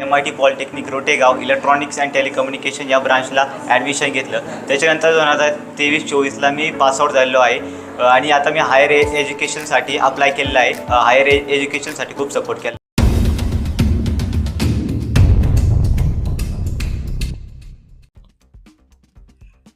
M I T polytechnic Rotegaon electronics and telecommunication या ब्रांचला admission घेतलं. त्याच्यानंतर दोन हजार तेवीस चोवीसला मी पासआउट झालेलो आहे. आणि आता मी हायर ए एज्युकेशनसाठी अप्लाय केलेलं आहे. हायर ए एज्युकेशनसाठी खूप सपोर्ट केला.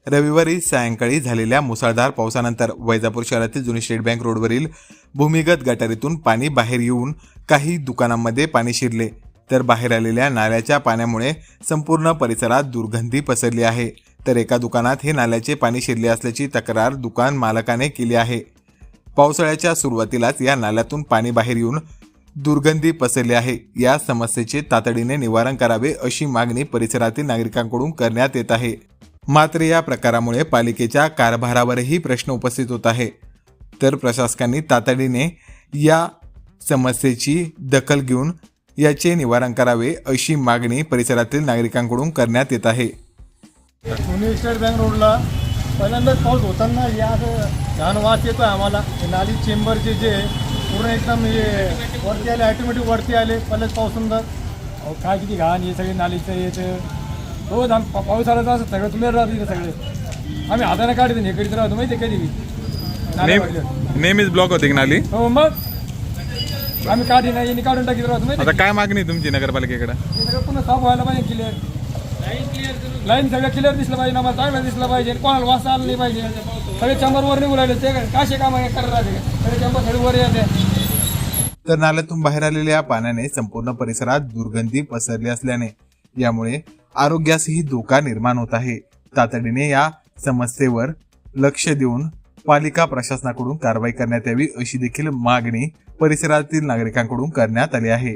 रविवारी सायंकाळी झालेल्या मुसळधार पावसानंतर वैजापूर शहरातील जुनी स्टेट बँक रोडवरील भूमिगत गटारीतून पाणी बाहेर येऊन काही दुकानांमध्ये पाणी शिरले. तर बाहेर आलेल्या नाल्याच्या पाण्यामुळे संपूर्ण परिसरात दुर्गंधी पसरली आहे. तर एका दुकानात हे नाल्याचे पाणी शिरले असल्याची तक्रार दुकान मालकाने केली आहे. पावसाळ्याच्या सुरुवातीलाच या नाल्यातून पाणी बाहेर येऊन दुर्गंधी पसरली आहे. या समस्येचे तातडीने निवारण करावे अशी मागणी परिसरातील नागरिकांकडून करण्यात येत आहे. मात्र या प्रकारामुळे पालिकेच्या कारभारावरही प्रश्न उपस्थित होत आहे. तर प्रशासकांनी तातडीने या समस्येची दखल घेऊन याचे निवारण करावे अशी मागणी परिसरातील नागरिकांकडून करण्यात येत आहे. पुणे स्टेट बँक रोडला पहिल्यांदाच पाऊस होताना या छान वास येतो आहे आम्हाला. हे नाली चेंबरचे जे पूर्ण एकदम हे वरती आले ऑटोमॅटिक वरती आले पहिलेच पाऊस सुंदर अहो काय किती घाण हे सगळे नालीचं येतं रोज आम पा- पाऊस आला तर असं सगळं तुम्ही राहत इथं सगळे. आम्ही हाताने काढतो हे करीत राहतो माहिती आहे कधी बी नाल्या. नेहमीच ब्लॉक होते की नाली? हो मग? आम्ही काढी नाही यांनी काढून टाकीत राहतो माहिती आहे काय मागणी तुमची नगरपालिकेकडे? हे सगळं पुन्हा साफ व्हायला पाहिजे क्लिअर लाईन सगळं क्लिअर दिसलं पाहिजे आम्हाला चांगलं दिसलं पाहिजे कोणाला वास आला नाही पाहिजे. सगळे चंबरवर निघून राहिले ते काय काशे काम करत राहते सगळे चंबर सगळे वर येते. तर नाल्यातून बाहेर आलेल्या पाण्याने संपूर्ण परिसरात दुर्गंधी पसरली असल्याने यामुळे आरोग्यासही धोका निर्माण होत आहे. तातडीने या समस्येवर लक्ष देऊन पालिका प्रशासनाकडून कारवाई करण्यात यावी अशी देखील मागणी परिसरातील नागरिकांकडून करण्यात आली आहे.